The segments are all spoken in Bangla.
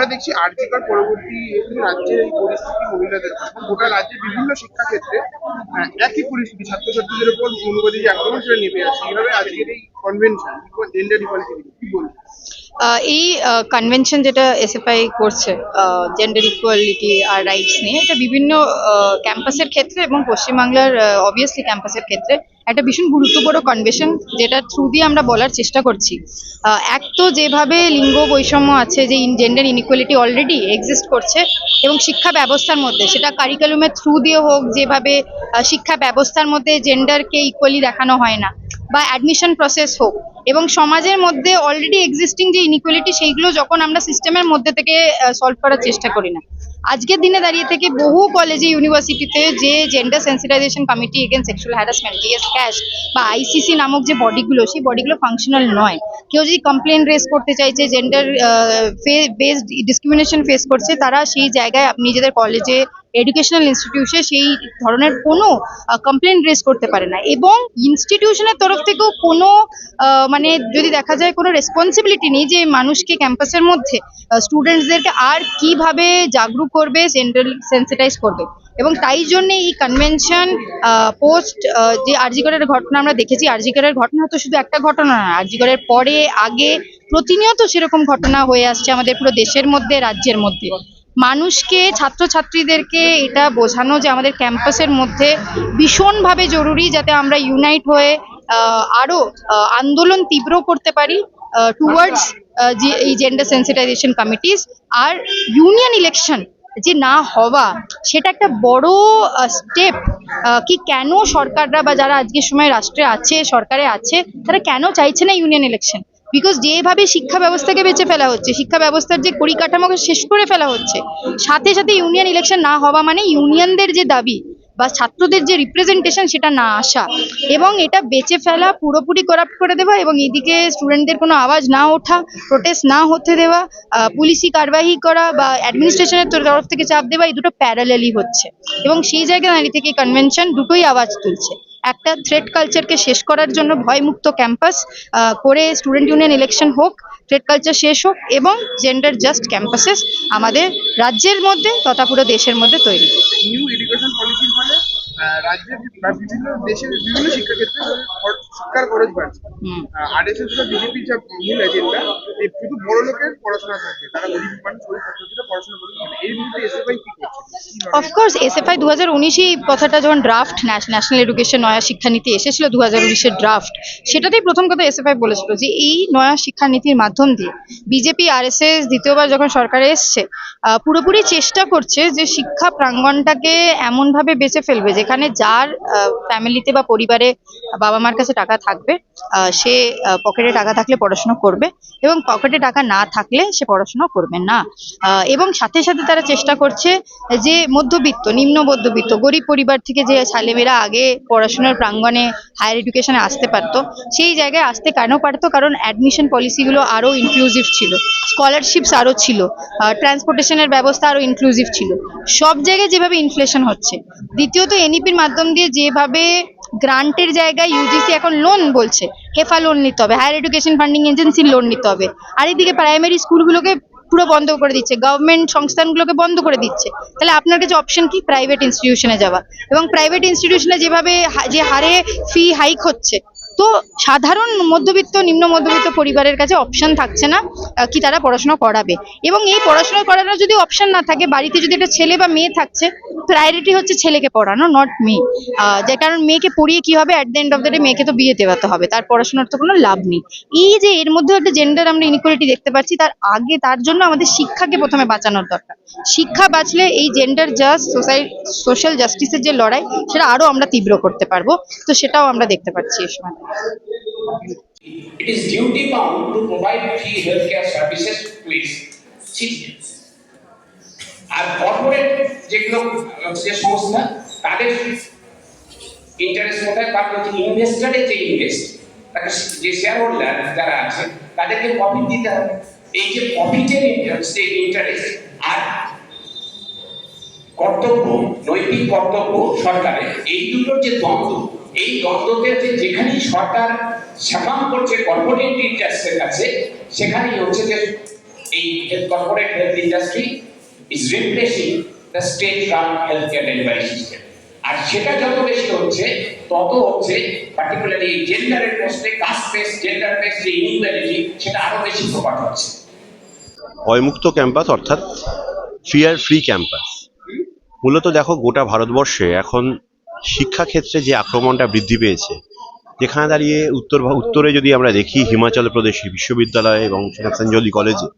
আমরা দেখছি আর্থিকর পরবর্তী রাজ্যের এই পরিস্থিতি মহিলাদের। গোটা রাজ্যের বিভিন্ন শিক্ষাক্ষেত্রে আহ, একই পরিস্থিতি ছাত্রছাত্রীদের উপর অনুবাদী যে আক্রমণ সেটা নেমে আসে এইভাবে আজকের এই কনভেনশন জেন্ডার ইকুয়ালিটি এই কনভেনশন যেটা এসএফআই করছে জেন্ডার ইকুয়ালিটি আর রাইটস নিয়ে, এটা বিভিন্ন ক্যাম্পাসের ক্ষেত্রে এবং পশ্চিমবাংলার অবভিয়াসলি ক্যাম্পাসের ক্ষেত্রে একটা ভীষণ গুরুত্বপূর্ণ কনভেনশন যেটা থ্রু দিয়ে আমরা বলার চেষ্টা করছি। এক তো যেভাবে লিঙ্গ বৈষম্য আছে, যে in gender inequality already exist করছে এবং শিক্ষা ব্যবস্থার মধ্যে, সেটা কারিকুলামের থ্রু দিয়ে হোক, যেভাবে শিক্ষা ব্যবস্থার মধ্যে জেন্ডারকে ইকুয়ালি দেখানো হয় না বা অ্যাডমিশন প্রসেস হোক। এবং সমাজের মধ্যে অলরেডি এক্সিস্টিং যে ইনইকুয়ালিটি সেইগুলো যখন আমরা সিস্টেমের মধ্যে থেকে সলভ করার চেষ্টা করি না। আজকের দিনে দাঁড়িয়ে থেকে বহু কলেজে ইউনিভার্সিটিতে যে gender sensitization committee against sexual harassment GS cash বা আইসিসি নামক যে বডিগুলো, সেই বডিগুলো ফাংশনাল নয়। কেউ যদি কমপ্লেন রেস করতে চাইছে জেন্ডার বেসড ডিসক্রিমিনেশন ফেস করছে, তারা সেই জায়গায় নিজেদের কলেজে এডুকেশনাল ইনস্টিটিউশনে সেই ধরনের কোনো কমপ্লেন রেজ করতে পারে না। এবং ইনস্টিটিউশনের তরফ থেকেও কোনো মানে যদি দেখা যায় কোনো রেসপন্সিবিলিটি নেই যে মানুষকে ক্যাম্পাসের মধ্যে স্টুডেন্টসদেরকে আর কীভাবে জাগরুক করবে সেন্সিটাইজ করবে। এবং তাই জন্যে এই কনভেনশন পোস্ট যে আরজিকরের ঘটনা আমরা দেখেছি আরজিকরের ঘটনা তো শুধু একটা ঘটনা না আরজিকরের পরে, আগে প্রতিনিয়ত সেরকম ঘটনা হয়ে আসছে আমাদের পুরো দেশের মধ্যে, রাজ্যের মধ্যে। মানুষকে ছাত্রছাত্রীদেরকে এটা বোঝানো যে আমাদের ক্যাম্পাসের মধ্যে ভীষণভাবে জরুরি যাতে আমরা ইউনাইট হয়ে আহ, আরও আহ, আন্দোলন তীব্র করতে পারি টুয়ার্ডস যে এই জেন্ডার সেন্সিটাইজেশন কমিটিস আর ইউনিয়ন ইলেকশন যে না হওয়া সেটা একটা বড় স্টেপ কি কেন সরকাররা বা যারা আজকের সময় রাষ্ট্রে আছে সরকারে আছে তারা কেন চাইছে না ইউনিয়ন ইলেকশন বিকজ যেভাবে শিক্ষা ব্যবস্থাকে বেঁচে ফেলা হচ্ছে, শিক্ষা ব্যবস্থার যে পরিকাঠামোকে শেষ করে ফেলা হচ্ছে, সাথে সাথে ইউনিয়ন ইলেকশন না হওয়া মানে ইউনিয়নদের যে দাবি বা ছাত্রদের যে রিপ্রেজেন্টেশন সেটা না আসা। এবং এটা বেঁচে ফেলা, পুরোপুরি করাপ্ট করে দেওয়া এবং এদিকে স্টুডেন্টদের কোনো আওয়াজ না ওঠা প্রোটেস্ট না হতে দেওয়া পুলিশি কারবাহি করা বা অ্যাডমিনিস্ট্রেশনের তরফ থেকে চাপ দেওয়া, এই দুটো প্যারালেলই হচ্ছে। এবং সেই জায়গায় দাঁড়িয়ে থেকে কনভেনশন দুটোই আওয়াজ তুলছে। একটা থ্রেড কালচারকে শেষ করার জন্য ভয়মুক্ত ক্যাম্পাস করে স্টুডেন্ট ইউনিয়ন ইলেকশন হোক থ্রেড কালচার শেষ হোক এবং জেন্ডার জাস্ট ক্যাম্পাসেস আমাদের রাজ্যের মধ্যে তথা পুরো দেশের মধ্যে তৈরি নিউ এডুকেশন পলিসির ফলে রাজ্যের বা বিভিন্ন দেশের বিভিন্ন শিক্ষাক্ষেত্রে শিক্ষার খরচ বাড়ছে হুম আরএসএস বা বিজেপির যা মূল এজেন্ডা শুধু বড় লোকের পড়াশোনা থাকবে তারা গরিব মানুষ গরিব ছাত্রছাত্রীরা পড়াশোনা করতে পারে না। এর এসএফআই কি করছে কি ভাবে? অফকোর্স এসএফআই দু হাজার উনিশে কথাটা যখন ড্রাফট ন্যাশনাল এডুকেশন নয়া শিক্ষানীতি এসেছিল দু হাজার উনিশের ড্রাফট সেটাতেই প্রথম কথা এসএফআই বলেছিল যে এই নয়া শিক্ষানীতির মাধ্যম দিয়ে বিজেপি আরএসএস দ্বিতীয়বার যখন সরকারে এসছে পুরোপুরি চেষ্টা করছে যে শিক্ষা প্রাঙ্গণটাকে এমনভাবে বেঁচে ফেলবে যেখানে যার ফ্যামিলিতে বা পরিবারে বাবা মার কাছে টাকা থাকবে সে পকেটে টাকা থাকলে পড়াশোনা করবে এবং পকেটে টাকা না থাকলে সে পড়াশোনা করবে না। এবং সাথে সাথে তারা চেষ্টা করছে যে মধ্যবিত্ত, নিম্ন মধ্যবিত্ত, গরিব পরিবার থেকে যে ছেলেমেয়েরা আগে পড়াশোনার প্রাঙ্গণে হায়ার এডুকেশনে আসতে পারতো, সেই জায়গায় আসতে কেন পারতো? কারণ অ্যাডমিশন পলিসিগুলো আরও ইনক্লুসিভ ছিল স্কলারশিপস আরও ছিল ট্রান্সপোর্টেশনের ব্যবস্থা আরও ইনক্লুসিভ ছিল। সব জায়গায় যেভাবে ইনফ্লেশন হচ্ছে, দ্বিতীয়ত এনইপির মাধ্যম দিয়ে যেভাবে গ্রান্টের জায়গায় ইউজিসি এখন লোন বলছে হেফা লোন নিতে হবে হায়ার এডুকেশন ফান্ডিং এজেন্সির লোন নিতে হবে। আর এদিকে প্রাইমারি স্কুলগুলোকে পুরো বন্ধ করে দিচ্ছে। গভর্নমেন্ট সংস্থানগুলোকে বন্ধ করে দিচ্ছে। তাহলে আপনার কাছে অপশন কি? প্রাইভেট ইনস্টিটিউশনে যাওয়া। এবং প্রাইভেট ইনস্টিটিউশনে যেভাবে যে হারে ফি হাইক হচ্ছে তো সাধারণ মধ্যবিত্ত, নিম্ন মধ্যবিত্ত পরিবারের কাছে অপশন থাকছে না কি তারা পড়াশোনা করাবে। এবং এই পড়াশোনা করানোর যদি অপশন না থাকে, বাড়িতে যদি একটা ছেলে বা মেয়ে থাকছে প্রায়োরিটি হচ্ছে ছেলেকে পড়ানো নট মেয়ে। যে কারণ মেয়েকে পড়িয়ে কি হবে? At the end of the day মেয়েকে তো বিয়ে দেওয়াতে হবে, তার পড়াশোনার তো কোনো লাভ নেই। এই যে এর মধ্যে একটা জেন্ডার আমরা ইনইকুয়ালিটি দেখতে পাচ্ছি, তার আগে, তার জন্য আমাদের শিক্ষাকে প্রথমে বাঁচানোর দরকার। শিক্ষা বাঁচলে এই জেন্ডার জাস্ট সোসাই সোশ্যাল জাস্টিসের যে লড়াই, সেটা আরও আমরা তীব্র করতে পারব। তো সেটাও আমরা দেখতে পাচ্ছি এই সময়। It is duty bound to provide free healthcare services to its citizens. আর কর্পোরেট যেগুলো যে সংস্থা, তাদের ইন্টারেস্ট কোথায় তার প্রতি ইনভেস্টারের যে ইনভেস্ট তাকে যে শেয়ার হোল্ডার যারা আছে, তাদেরকে প্রফিট দিতে হবে এই যে প্রফিটের যে ইন্টারেস্ট আর কর্তব্য, নৈতিক কর্তব্য সরকারের, এই দুটোর যে দ্বন্দ্ব এই দ্বন্দ্বতে যে যেখানেই সরকার সামাম করছে কর্পোরেট ইন্টারেস্টের কাছে, সেখানেই হচ্ছে যে এই corporate health industry is replacing the state run health care delivery system আর সেটা যত বেশি হচ্ছে, তত হচ্ছে পার্টিকুলারলি এই জেন্ডারের পোস্টে কাস্ট বেস জেন্ডার বেস যে ইনইকুয়ালিটি সেটা আরও বেশি প্রকট হচ্ছে। ভয়মুক্ত ক্যাম্পাস অর্থাৎ ফিয়ার ফ্রি ক্যাম্পাস মূলত দেখো গোটা ভারতবর্ষে এখন শিক্ষাক্ষেত্রে যে আক্রমণটা বৃদ্ধি পেয়েছে, যেখানে দাঁড়িয়ে উত্তর উত্তরে যদি আমরা দেখি হিমাচল প্রদেশে বিশ্ববিদ্যালয় এবং সেনাঞ্জলি কলেজে,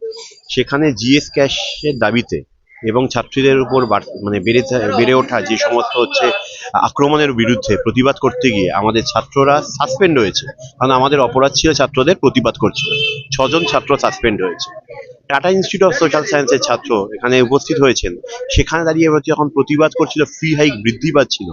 সেখানে জিএস ক্যাশের দাবিতে এবং ছাত্রীদের উপর মানে বেড়ে বেড়ে ওঠা যে সমস্ত হচ্ছে আক্রমণের বিরুদ্ধে প্রতিবাদ করতে গিয়ে আমাদের ছাত্ররা সাসপেন্ড হয়েছে। কারণ আমাদের অপরাধ ছিল ছাত্রদের প্রতিবাদ করছিল ছজন ছাত্র সাসপেন্ড হয়েছে। টাটা ইনস্টিটিউট অফ সোশ্যাল সায়েন্সের ছাত্র এখানে উপস্থিত হয়েছেন। সেখানে দাঁড়িয়ে যখন প্রতিবাদ করছিল ফি হাইক বৃদ্ধি পাচ্ছিল।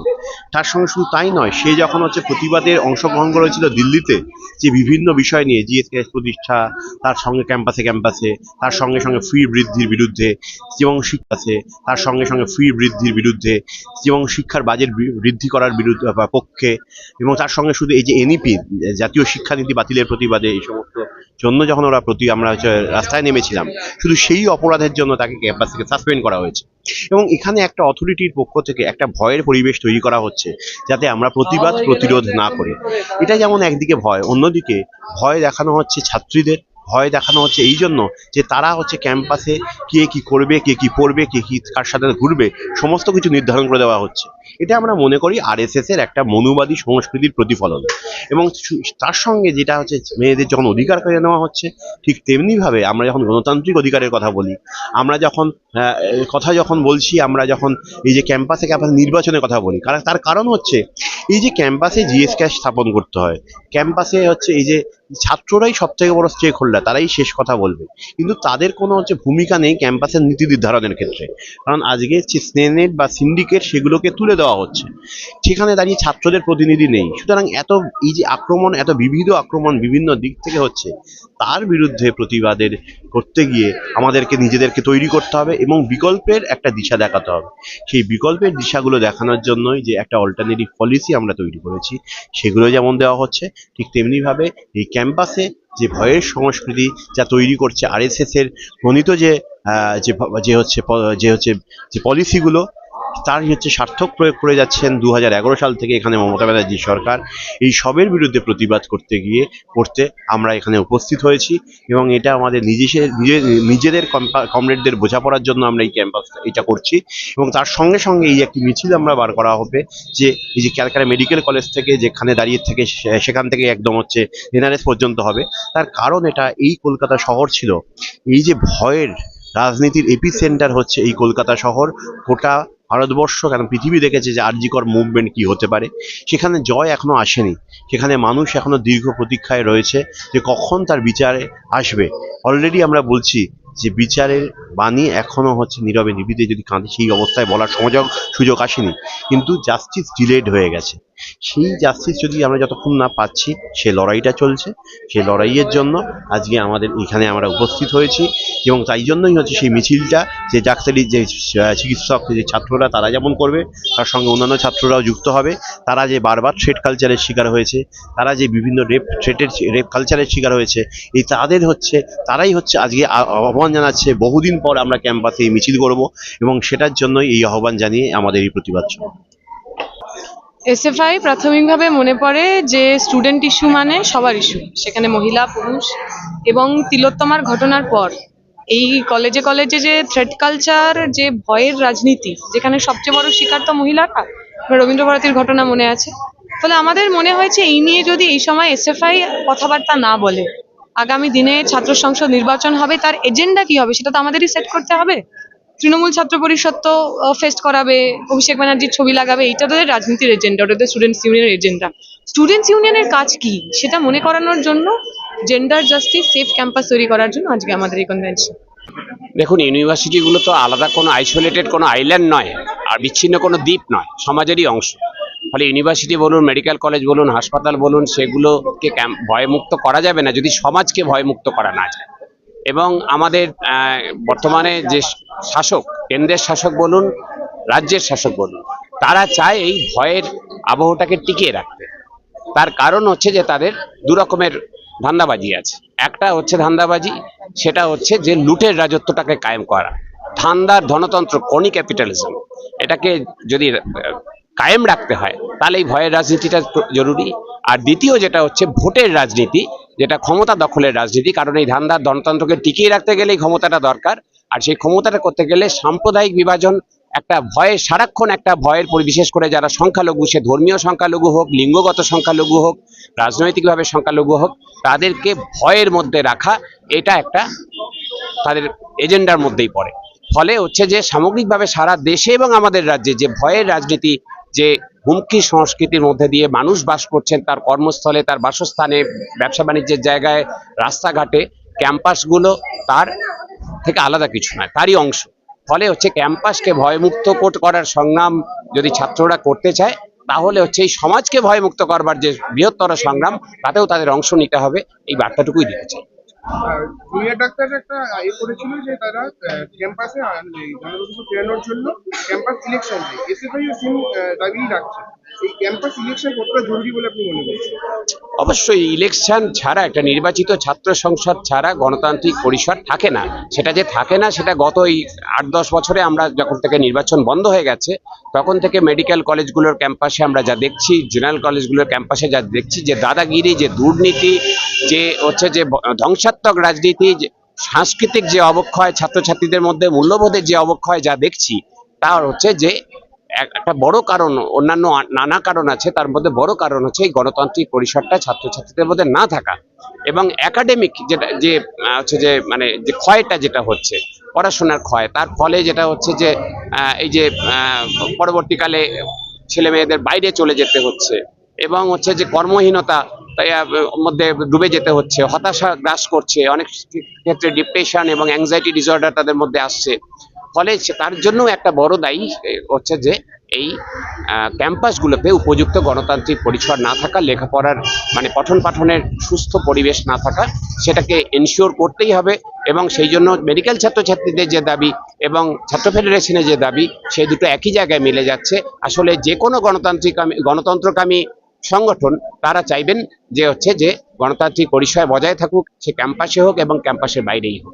তার সঙ্গে শুধু তাই নয়, সে যখন হচ্ছে প্রতিবাদের অংশগ্রহণ করেছিল দিল্লিতে, যে বিভিন্ন বিষয় নিয়ে জিএসকেএস প্রতিষ্ঠা, তার সঙ্গে ক্যাম্পাসে ক্যাম্পাসে তার সঙ্গে সঙ্গে ফি বৃদ্ধির বিরুদ্ধে, এবং শিক্ষাছে তার সঙ্গে সঙ্গে ফি বৃদ্ধির বিরুদ্ধে, এবং শিক্ষার বাজেট বৃদ্ধি করার বিরুদ্ধে পক্ষে এবং তার সঙ্গে শুধু এই যে এনইপি জাতীয় শিক্ষানীতি বাতিলের প্রতিবাদে এই সমস্ত জন্য যখন ওরা প্রতি আমরা রাস্তায় নেমেছিলাম শুধু সেই অপরাধের জন্য তাকে ক্যাম্পাস থেকে সাসপেন্ড করা হয়েছে। এবং এখানে একটা অথরিটির পক্ষ থেকে একটা ভয়ের পরিবেশ তৈরি করা হচ্ছে যাতে আমরা প্রতিবাদ প্রতিরোধ না করি। এটা যেমন একদিকে ভয় অন্যদিকে ভয় দেখানো হচ্ছে ছাত্রীদের ভয় দেখানো হচ্ছে এই জন্য যে তারা হচ্ছে ক্যাম্পাসে কে কি করবে কে কি পড়বে কে কি কার সাথে ঘুরবে সমস্ত কিছু নির্ধারণ করে দেওয়া হচ্ছে। এটা আমরা মনে করি আরএসএস এর একটা মনুবাদী সংস্কৃতির প্রতিফলন। এবং তার সঙ্গে যেটা হচ্ছে মেয়েদের যখন অধিকার কেড়ে নেওয়া হচ্ছে ঠিক তেমনিভাবে আমরা যখন গণতান্ত্রিক অধিকারের কথা বলি আমরা যখন আহ, কথা যখন বলছি আমরা যখন এই যে ক্যাম্পাসে ক্যাম্পাস নির্বাচনের কথা বলি কারণ তার কারণ হচ্ছে এই যে ক্যাম্পাসে জিএস ক্যাশ স্থাপন করতে হয় ক্যাম্পাসে হচ্ছে এই যে ছাত্ররাই সব থেকে বড় স্টেক হোল্ডার তারাই শেষ কথা বলবে। কিন্তু তাদের কোনো হচ্ছে ভূমিকা নেই ক্যাম্পাসের নীতি নির্ধারণের ক্ষেত্রে। কারণ আজকে স্নেনেট বা সিন্ডিকেট সেগুলোকে তুলে দেওয়া হচ্ছে। সেখানে দাঁড়িয়ে ছাত্রদের প্রতিনিধি নেই। সুতরাং এত এই যে আক্রমণ, এত বিবিধ আক্রমণ বিভিন্ন দিক থেকে হচ্ছে, তার বিরুদ্ধে প্রতিবাদের করতে গিয়ে আমাদেরকে নিজেদেরকে তৈরি করতে হবে এবং বিকল্পের একটা দিশা দেখাতে হবে। সেই বিকল্পের দিশাগুলো দেখানোর জন্যই যে একটা অল্টারনেটিভ পলিসি আমরা তৈরি করেছি, সেগুলো যেমন দেওয়া হচ্ছে, ঠিক তেমনিভাবে এই ক্যাম্পাসে যে ভয়ের সংস্কৃতি যা তৈরি করছে আরএসএসের প্রণীত যে যে হচ্ছে যে হচ্ছে, যে পলিসিগুলো তার হচ্ছে সার্থক প্রয়োগ করে যাচ্ছেন দু হাজার এগারো সাল থেকে এখানে মমতা ব্যানার্জি সরকার। এই সবের বিরুদ্ধে প্রতিবাদ করতে গিয়ে, করতে আমরা এখানে উপস্থিত হয়েছি এবং এটা আমাদের নিজেদের নিজে- নিজেদের কমরেডদের বোঝাপড়ার জন্য আমরা এই ক্যাম্পাস, এটা করছি এবং তার সঙ্গে সঙ্গে এই একটি মিছিল আমরা বার করা হবে, যে এই যে ক্যালকাটা মেডিকেল কলেজ থেকে যেখানে দাঁড়িয়ে থেকে সেখান থেকে একদম হচ্ছে এনআরএস পর্যন্ত হবে। তার কারণ এটা এই কলকাতা শহর ছিল। এই যে ভয়ের রাজনীতির এপি সেন্টার হচ্ছে এই কলকাতা শহর, গোটা ভারতবর্ষ কেন পৃথিবী দেখেছে যে আরজিকর মুভমেন্ট কি হতে পারে। সেখানে জয় এখনও আসেনি। সেখানে মানুষ এখনও দীর্ঘ প্রতীক্ষায় রয়েছে যে কখন তার বিচারে আসবে। অলরেডি আমরা বলছি যে বিচারের বাণী এখনও হচ্ছে নীরবে নিবিদে যদি কাঁদে, সেই অবস্থায় বলার সুযোগ সুযোগ আসেনি। কিন্তু জাস্টিস ডিলেড হয়ে গেছে। সেই জাস্টিস যদি আমরা যতক্ষণ না পাচ্ছি, সে লড়াইটা চলছে। সেই লড়াইয়ের জন্য আজকে আমাদের এখানে আমরা উপস্থিত হয়েছি এবং তাই জন্যই হচ্ছে সেই মিছিলটা, যে ডাক্তারি, যে চিকিৎসক, যে ছাত্ররা তারা যেমন করবে, তার সঙ্গে অন্যান্য ছাত্ররাও যুক্ত হবে। তারা যে বারবার থ্রেড কালচারের শিকার হয়েছে, তারা যে বিভিন্ন রেপ থ্রেটের রেপ কালচারের শিকার হয়েছে, এই তাদের হচ্ছে, তারাই হচ্ছে আজকে আহ্বান জানাচ্ছে, বহুদিন পর আমরা ক্যাম্পাসে মিছিল করব এবং সেটার জন্যই এই আহ্বান জানিয়ে আমাদের এই প্রতিবাদ। এসএফআই প্রাথমিকভাবে মনে পড়ে যে স্টুডেন্ট ইস্যু মানে সবার ইস্যু, সেখানে মহিলা, পুরুষ এবং তিলোত্তমার ঘটনার পর এই কলেজে কলেজে যে থ্রেড কালচার যে ভয়ের রাজনীতি, যেখানে সবচেয়ে বড় শিকার তো মহিলারা, এবার রবীন্দ্র ভারতীর ঘটনা মনে আছে ফলে আমাদের মনে হয়েছে এই নিয়ে যদি এই সময় এসএফআই কথাবার্তা না বলে আগামী দিনে ছাত্র সংসদ নির্বাচন হবে, তার এজেন্ডা কি হবে সেটা তো আমাদেরই সেট করতে হবে। তৃণমূল ছাত্র পরিষদ তো ফেস্ট করাবে, অভিষেক ব্যানার্জির ছবি লাগাবে এটা তাদের রাজনীতির এজেন্ডা ওটা স্টুডেন্টস ইউনিয়নের এজেন্ডা স্টুডেন্টস ইউনিয়নের কাজ কি? সেটা মনে করানোর জন্য জেন্ডার জাস্টিস সেফ ক্যাম্পাস তৈরি করার জন্য আজকে আমাদের এই কনভেনশন দেখুন ইউনিভার্সিটিগুলো তো আলাদা কোনো আইসোলেটেড কোনো আইল্যান্ড নয়, আর বিচ্ছিন্ন কোনো দ্বীপ নয়, সমাজেরই অংশ। ফলে ইউনিভার্সিটি বলুন মেডিকেল কলেজ বলুন, হাসপাতাল বলুন, সেগুলোকে ভয়মুক্ত করা যাবে না যদি সমাজকে ভয়মুক্ত করা না যায়। এবং আমাদের বর্তমানে যে শাসক, কেন্দ্রের শাসক বলুন, রাজ্যের শাসক বলুন, তারা চায় এই ভয়ের আবহটাকে টিকিয়ে রাখতে। তার কারণ হচ্ছে যে তাদের দু রকমের ধান্দাবাজি আছে। একটা হচ্ছে ধান্দাবাজি, সেটা হচ্ছে যে লুটের রাজত্বটাকে কায়েম করা। ধান্দার ধনতন্ত্র, কনি ক্যাপিটালিজম, এটাকে যদি কায়েম রাখতে হয়। তাহলে এই ভয়ের রাজনীতিটা জরুরি। আর দ্বিতীয় যেটা হচ্ছে ভোটের রাজনীতি, যেটা ক্ষমতা দখলের রাজনীতি, কারণ এই ধান্দার গণতন্ত্রকে টিকিয়ে রাখতে গেলে এই ক্ষমতাটা দরকার। আর সেই ক্ষমতাটা করতে গেলে সাম্প্রদায়িক বিভাজন, একটা ভয়ের সারাক্ষণ একটা ভয়ের বিশেষ করে যারা সংখ্যালঘু, সে ধর্মীয় সংখ্যালঘু হোক, লিঙ্গগত সংখ্যালঘু হোক, রাজনৈতিকভাবে সংখ্যালঘু হোক, তাদেরকে ভয়ের মধ্যে রাখা, এটা একটা তাদের এজেন্ডার মধ্যেই পড়ে। ফলে হচ্ছে যে সামগ্রিকভাবে সারা দেশে এবং আমাদের রাজ্যে যে ভয়ের রাজনীতি যে হুমকি সংস্কৃতির মধ্যে দিয়ে মানুষ বাস করছেন, তার কর্মস্থলে, তার বাসস্থানে, ব্যবসা বাণিজ্যের জায়গায়, রাস্তাঘাটে, ক্যাম্পাসগুলো তার থেকে আলাদা কিছু নয়, তারই অংশ। ফলে হচ্ছে ক্যাম্পাসকে ভয়মুক্ত কোট- করার সংগ্রাম যদি ছাত্ররা করতে চায়, তাহলে হচ্ছে এই সমাজকে ভয়মুক্ত করবার যে বৃহত্তর সংগ্রাম, তাতেও তাদের অংশ নিতে হবে, এই বার্তাটুকুই দিতে চাই। জুনিয়র ডাক্তার একটা ইয়ে করেছিল যে তারা ক্যাম্পাসে জনগণকে ফেরানোর জন্য ক্যাম্পাস ইলেকশন এসএফআই ও সিম দাবি রাখছে। এই ক্যাম্পাস ইলেকশন কতটা জরুরি বলে আপনি মনে অবশ্যই ইলেকশন ছাড়া, একটা নির্বাচিত ছাত্র সংসদ ছাড়া গণতান্ত্রিক পরিসর থাকে না। সেটা যে থাকে না, সেটা গত এই আট দশ বছরে আমরা যখন থেকে নির্বাচন বন্ধ হয়ে গেছে, তখন থেকে মেডিকেল কলেজগুলোর ক্যাম্পাসে আমরা যা দেখছি, জেনারেল কলেজগুলোর ক্যাম্পাসে যা দেখছি, যে দাদাগিরি, যে দুর্নীতি, যে হচ্ছে যে ধ্বংসাত্মক রাজনীতি সাংস্কৃতিক যে অবক্ষয়, ছাত্রছাত্রীদের মধ্যে মূল্যবোধের যে অবক্ষয় যা দেখছি তা হচ্ছে যে একটা বড় কারণ, অন্যান্য নানা কারণ আছে, তার মধ্যে বড় কারণ হচ্ছে এই গণতান্ত্রিক পরিসরটা ছাত্রছাত্রীদের মধ্যে না থাকা। এবং একাডেমিক যেটা, যে হচ্ছে যে মানে যে ক্ষয়টা যেটা হচ্ছে, পড়াশোনার ক্ষয়, তার ফলে যেটা হচ্ছে যে এই যে পরবর্তীকালে ছেলে মেয়েদের বাইরে চলে যেতে হচ্ছে এবং হচ্ছে যে কর্মহীনতা মধ্যে ডুবে যেতে হচ্ছে, হতাশা গ্রাস করছে, অনেক ক্ষেত্রে ডিপ্রেশন এবং অ্যাংজাইটি ডিসঅর্ডার তাদের মধ্যে আসছে। ফলে তার জন্য একটা বড় দায়ী হচ্ছে যে এই ক্যাম্পাসগুলোতে উপযুক্ত গণতান্ত্রিক পরিসর না থাকা, লেখাপড়ার মানে পঠন পাঠনের সুস্থ পরিবেশ না থাকা, সেটাকে এনশিওর করতেই হবে এবং সেই জন্য মেডিকেল ছাত্রছাত্রীদের যে দাবি এবং ছাত্র ফেডারেশনের যে দাবি সেই দুটো একই জায়গায় মিলে যাচ্ছে। আসলে যে কোনো গণতান্ত্রিক গণতন্ত্রকামী সংগঠন, তারা চাইবেন যে হচ্ছে যে গণতান্ত্রিক পরিসর বজায় থাকুক, সে ক্যাম্পাসে হোক এবং ক্যাম্পাসের বাইরেই হোক।